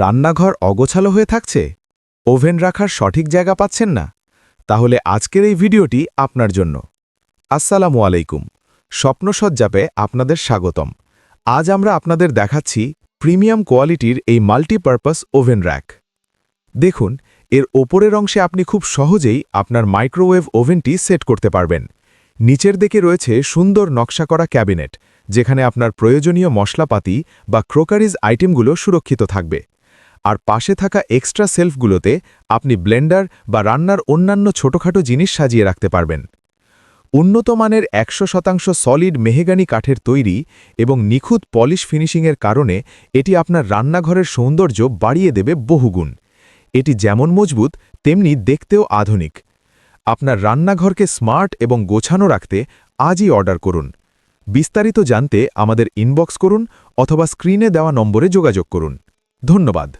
রান্নাঘর অগোছালো হয়ে থাকছে? ওভেন রাখার সঠিক জায়গা পাচ্ছেন না? তাহলে আজকের এই ভিডিওটি আপনার জন্য। আসসালামু আলাইকুম। স্বপ্নসজ্জাপে আপনাদের স্বাগতম। আজ আমরা আপনাদের দেখাচ্ছি প্রিমিয়াম কোয়ালিটির এই মাল্টিপারপাস ওভেন র্যাক। দেখুন, এর ওপরের অংশে আপনি খুব সহজেই আপনার মাইক্রোওয়েভ ওভেনটি সেট করতে পারবেন। নিচের দিকে রয়েছে সুন্দর নকশা করা ক্যাবিনেট, যেখানে আপনার প্রয়োজনীয় মশলাপাতি বা ক্রোকারিজ আইটেমগুলো সুরক্ষিত থাকবে। আর পাশে থাকা এক্সট্রা সেলফগুলোতে আপনি ব্লেন্ডার বা রান্নার অন্যান্য ছোটখাটো জিনিস সাজিয়ে রাখতে পারবেন। উন্নত মানের একশো শতাংশ সলিড মেহেগানি কাঠের তৈরি এবং নিখুঁত পলিশ ফিনিশিংয়ের কারণে এটি আপনার রান্নাঘরের সৌন্দর্য বাড়িয়ে দেবে বহুগুণ। এটি যেমন মজবুত, তেমনি দেখতেও আধুনিক। আপনার রান্নাঘরকে স্মার্ট এবং গোছানো রাখতে আজই অর্ডার করুন। বিস্তারিত জানতে আমাদের ইনবক্স করুন অথবা স্ক্রিনে দেওয়া নম্বরে যোগাযোগ করুন। ধন্যবাদ।